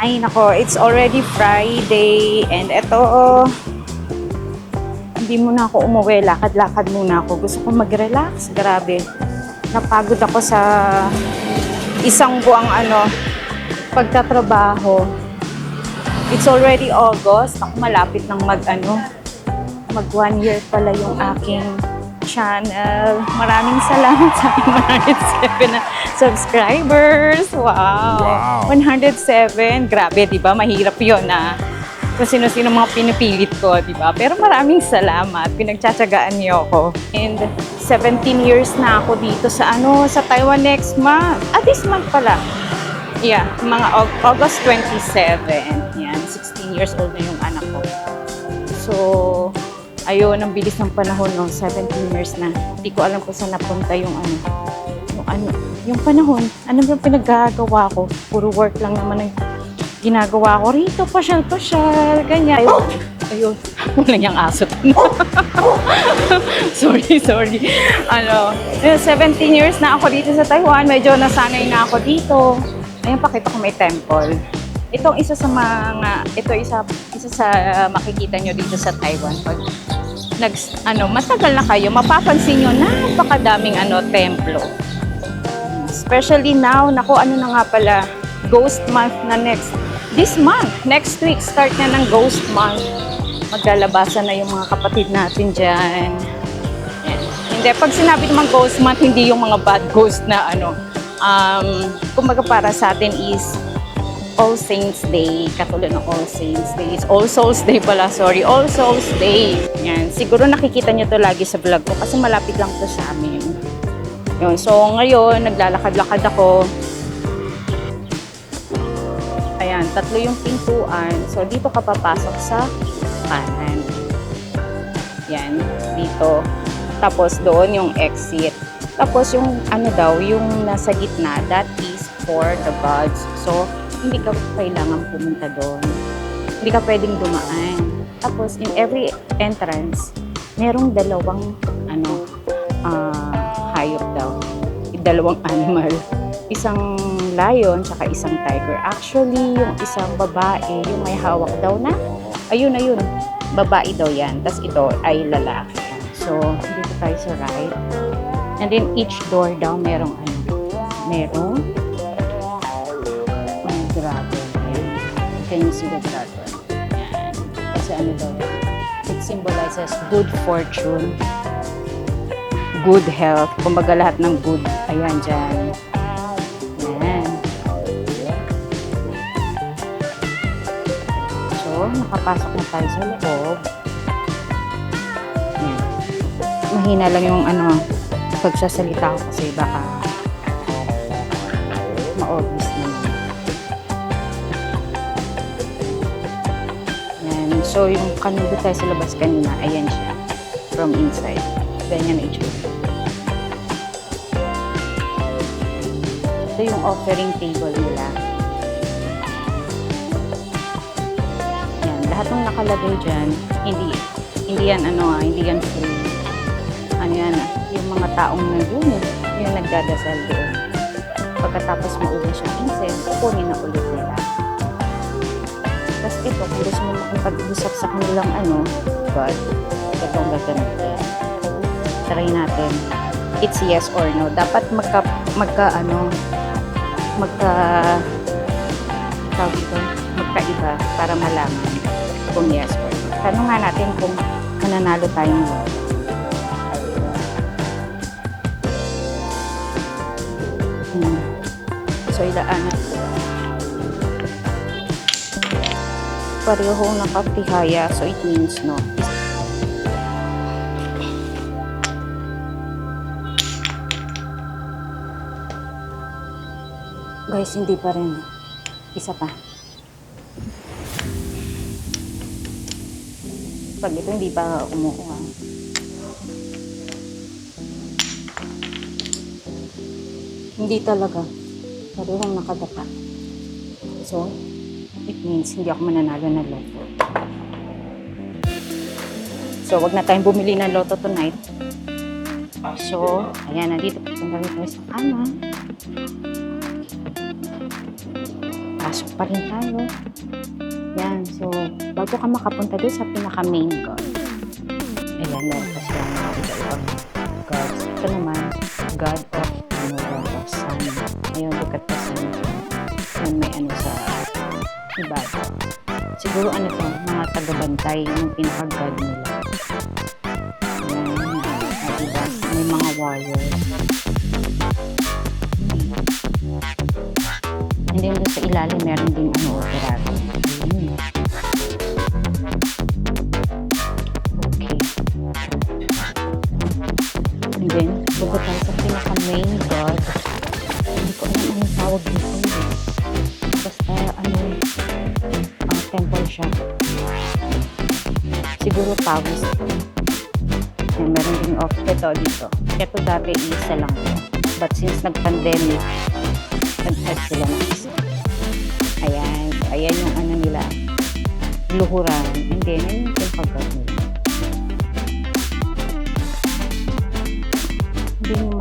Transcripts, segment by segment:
Ay nako, it's already Friday and eto, hindi muna ako umuwi, lakad-lakad muna ako. Gusto ko mag-relax, grabe. Napagod ako sa isang buwang ano, pagtatrabaho. It's already August, ako malapit ng mag ano, mag one year pala yung aking channel. Maraming salamat sa aking 107 na subscribers. Wow! Wow. 107. Grabe, di ba? Mahirap yun na kung sino-sino mga pinipilit ko, di ba? Pero maraming salamat. Pinagtsatsagaan niyo ako. And 17 years na ako dito sa ano, sa Taiwan next month. Ah, this month pala. Yeah, mga Aug- August 27. Yan, 16 years old na yung anak ko. So, ayun, ang bilis ng panahon, no? 17 years na. Hindi ko alam kung saan napunta yung ano, yung ano, yung panahon. Ano ba pinaggagawa ko? Puro work lang naman ang ginagawa ko rito, pasyal-pasyal, ganyan. Ayun, ayun. wala niyang aso. sorry, sorry. Ano, yun, 17 years na ako dito sa Taiwan. Medyo nasanay na ako dito. Ayun, pakita ko may temple. Itong isa sa mga, ito isa, isa sa makikita nyo dito sa Taiwan. Pag nag, ano, matagal na kayo, mapapansin nyo, napakadaming ano, templo. Especially now, naku, ano na nga pala, ghost month na next. This month, next week, start na ng ghost month. Maglalabasan na yung mga kapatid natin dyan. Yan. Hindi, pag sinabi naman ghost month, hindi yung mga bad ghost na ano. Um, kumbaga para sa atin is All Saints Day, katulad ng All Saints Day. It's All Souls Day pala, sorry. All Souls Day. Yan. Siguro nakikita nyo to lagi sa vlog ko kasi malapit lang to sa amin. Yun. So, ngayon, naglalakad-lakad ako. Ayan, tatlo yung pintuan. So, dito ka papasok sa kanan. Yan, dito. Tapos, doon yung exit. Tapos, yung ano daw, yung nasa gitna, that is for the gods. So, hindi ka kailangan pumunta doon. Hindi ka pwedeng dumaan. Tapos, in every entrance, merong dalawang, ano, ah, hayop daw. Dalawang animal. Isang lion, tsaka isang tiger. Actually, yung isang babae, yung may hawak daw na, ayun, ayun, babae daw yan. Tapos ito ay lalaki. So, dito tayo sa right. And then, each door daw merong ano, merong Can you see the dragon? Yan. Kasi ano daw yan? It symbolizes good fortune, good health. Kumbaga lahat ng good. Ayan, dyan. Yan. So, nakapasok na tayo sa loob. Yan. Mahina lang yung ano, pagsasalita ko kasi baka ma-obvious. Yan. So, yung kanubo tayo sa labas kanina, ayan siya. From inside. Ganyan na itsura. Ito yung offering table nila. Yan. Lahat ng nakalagay dyan, hindi, hindi yan ano ah, hindi yan free. Ano yan ah, yung mga taong nandun, yung nagdadasal doon. Pagkatapos maubos yung incense, kukunin na ulit nila. Tapos ito, kung gusto mo makipag-usap sa kanilang ano, God, ito ang gagamitin. Try natin. It's yes or no. Dapat magka, magka ano, magka, tawag ito, magkaiba para malaman kung yes or no. Tanong nga natin kung mananalo tayong lotto. Hmm. So, ilaan na. Parehong nakapihaya, so it means no. Guys, hindi pa rin. Isa pa. Pag ito hindi pa kumukuha. Hindi talaga. Parehong nakadapa. So, it means hindi ako mananalo ng loto. So, wag na tayong bumili ng loto tonight. So, ayan, nandito. Punta rin tayo sa kanan. pasok pa rin tayo. Yan, so, bago ka makapunta doon sa pinaka-main god. Ayan, meron pa silang mga. Ito naman, Siguro ano to, mga tagabantay yung pinaka-god nila. Ayan, ah, diba? May mga warriors. And then doon sa ilalim, meron din ano, operato. Siguro Taoist. Yan, meron din off. Ito, dito. Ito dati isa lang. But since nag-pandemic, nag-add sila ng isa. Ayan. Ayan yung ano nila. Luhuran. And then, ayun yung pagkat nila. Hindi nyo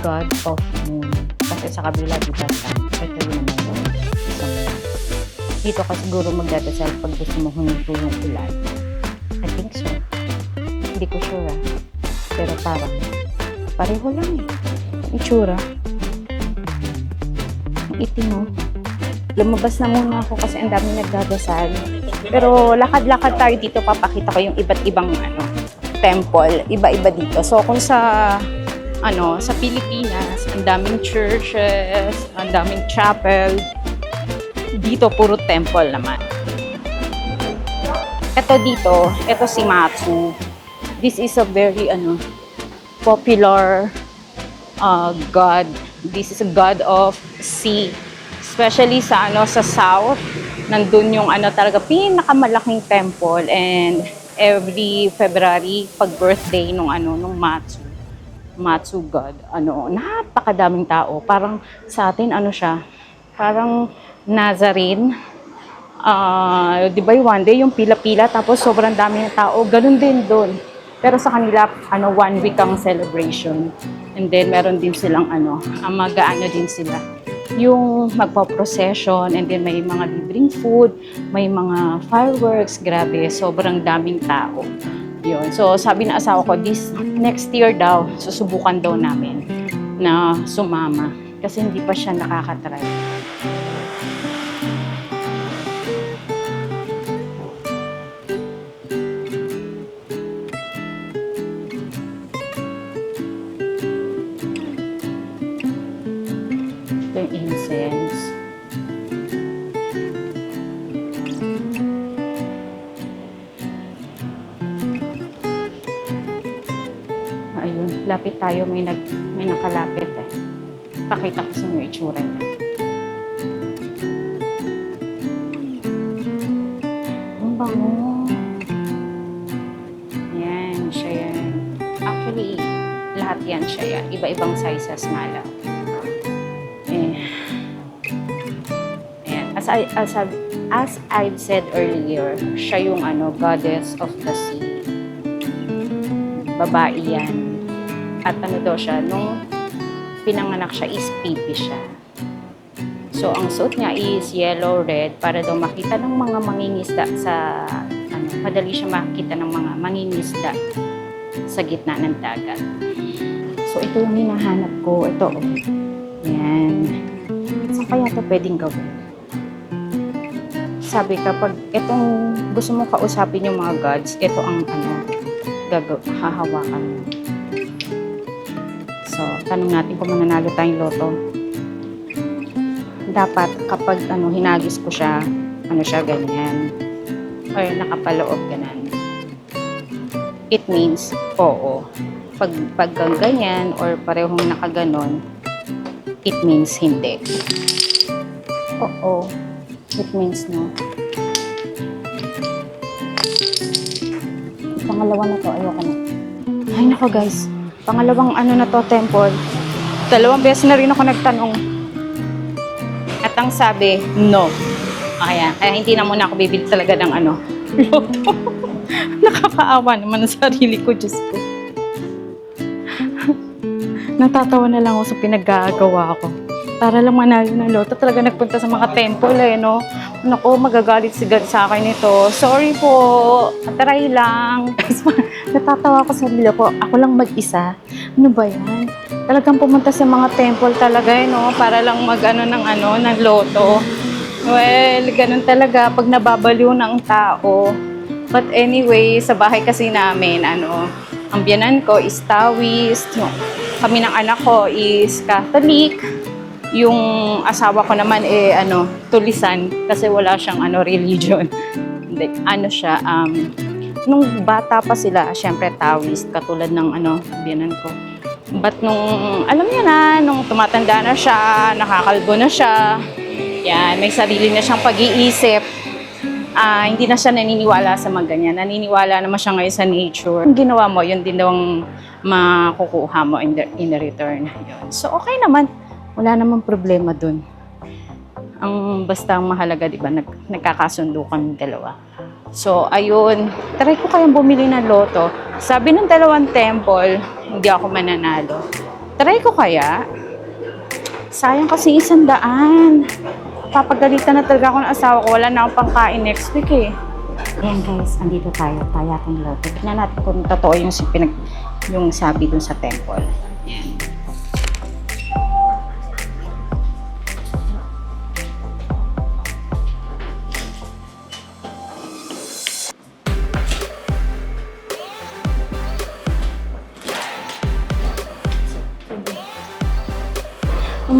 God of Moon. Kasi sa kabila, di ba? Ito yung naman isang dito ka siguro magdadasal pag gusto mo huminto yung ulan. I think so. Hindi ko sure ah. Pero parang, pareho lang eh. Itsura. Itim mo. Lumabas na muna ako kasi ang dami nagdadasal. Pero lakad-lakad tayo dito, papakita ko yung iba't ibang ano, temple, iba-iba dito. So kung sa ano, sa Pilipinas, ang daming churches, ang daming chapel, dito puro temple naman. Ito dito, ito si Matsu. This is a very ano popular uh, god. This is a god of sea. Especially sa ano sa south, nandun yung ano talaga pinakamalaking temple and every February pag birthday nung ano nung Matsu. Matsu God, ano, napakadaming tao. Parang sa atin, ano siya, parang Nazarene. Ah, 'di ba one day yung pila-pila tapos sobrang dami ng tao, ganun din doon. Pero sa kanila, ano, one week ang celebration. And then, meron din silang, ano, mag-ano din sila. Yung magpa-procession, and then may mga libreng food, may mga fireworks, grabe, sobrang daming tao. Yun. So, sabi ng asawa ko, this next year daw, susubukan daw namin na sumama. Kasi hindi pa siya nakakatry. Lapit tayo. May, nag, may nakalapit eh. Pakita ko sa inyo itsura niya. Ang bango. Yan, siya yan. Actually, lahat yan siya yan. Iba-ibang sizes lang. Eh, ayan. As, I, as, I, as I've said earlier, siya yung ano, goddess of the sea. Babae yan. At ano daw siya, nung pinanganak siya is pipi siya. So, ang suot niya is yellow-red para daw makita ng mga mangingisda sa, ano, madali siya makita ng mga mangingisda sa gitna ng dagat. So, ito yung hinahanap ko. Ito, oh. Yan. Saan kaya ito pwedeng gawin? Sabi kapag itong gusto mo kausapin yung mga gods, ito ang ano, gagaw, hahawakan mo. So, tanong natin kung mananalo tayong loto. Dapat kapag ano, hinagis ko siya, ano siya, ganyan. Or nakapaloob, ganyan. It means, oo. Pag, pag ganyan, or parehong nakaganon, it means hindi. Oo. It means no. Pangalawa na to, ayoko na. Ay, nako guys. Pangalawang ano na to, temple. Dalawang beses na rin ako nagtanong. At ang sabi, no. Kaya, kaya hindi na muna ako bibili talaga ng ano. loto. Nakakaawa naman ang sarili ko, Diyos ko. Natatawa na lang ako sa pinaggagawa ko. Para lang manalo ng loto. Talaga nagpunta sa mga temple eh, no? Naku, magagalit si God sa akin ito. Sorry po. Try lang. Natatawa ko sa sarili ko. Ako lang mag-isa. Ano ba yan? Talagang pumunta sa mga temple talaga eh, no? Para lang mag-ano ng ano, ng loto. Well, ganun talaga pag nababaliw ng tao. But anyway, sa bahay kasi namin, ano, ang biyanan ko is Taoist. Kami ng anak ko is Catholic. Yung asawa ko naman eh ano, tulisan kasi wala siyang ano religion. Hindi, ano siya um nung bata pa sila, syempre Taoist katulad ng ano, biyanan ko. But nung alam niya na, nung tumatanda na siya, nakakalbo na siya, yan, may sarili na siyang pag-iisip. Ah, hindi na siya naniniwala sa mga ganyan. Naniniwala naman siya ngayon sa nature. Ang ginawa mo, yun din daw ang makukuha mo in the, in the return. So, okay naman. Wala namang problema dun. Ang basta ang mahalaga, di ba, nag, nagkakasundo kami dalawa. So, ayun. Try ko kayang bumili ng loto. Sabi ng dalawang temple, hindi ako mananalo. Try ko kaya? Sayang kasi isang daan. Papagalitan na talaga ako ng asawa ko. Wala na akong pangkain next week eh. Ayan guys, andito tayo. Ating loto. Tignan natin kung totoo yung, pinag, yung sabi dun sa temple. Ayan.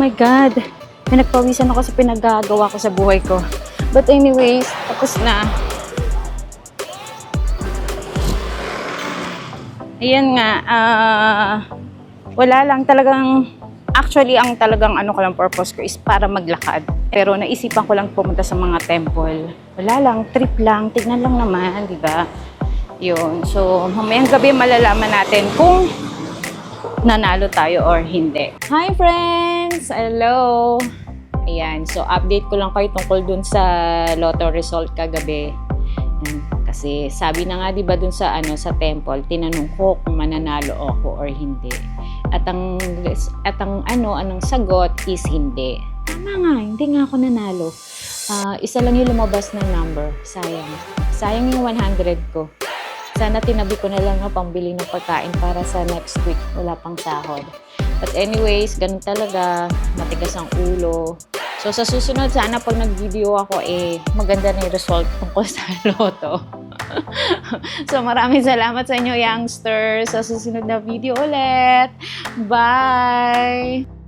My God! May nagpawisan ako sa pinaggagawa ko sa buhay ko. But anyways, tapos na. Ayan nga, ah, wala lang talagang, actually ang talagang ano ko lang purpose ko is para maglakad. Pero naisipan ko lang pumunta sa mga temple. Wala lang, trip lang, tignan lang naman, di ba? Yun. So, mamayang gabi malalaman natin kung nanalo tayo or hindi. Hi friends! Hello! Ayan, so update ko lang kayo tungkol dun sa lotto result kagabi. Kasi sabi na nga 'di ba dun sa ano sa temple, tinanong ko kung mananalo ako or hindi. At ang at ang ano anong sagot is hindi. Tama nga, hindi nga ako nanalo. Ah, isa lang yung lumabas na number. Sayang. Sayang yung 100 ko. Sana tinabi ko na lang ng pambili ng pagkain para sa next week. Wala pang sahod. But anyways, ganun talaga. Matigas ang ulo. So sa susunod, sana pag nag-video ako, eh, maganda na yung result tungkol sa loto. so maraming salamat sa inyo, youngsters. Sa susunod na video ulit. Bye!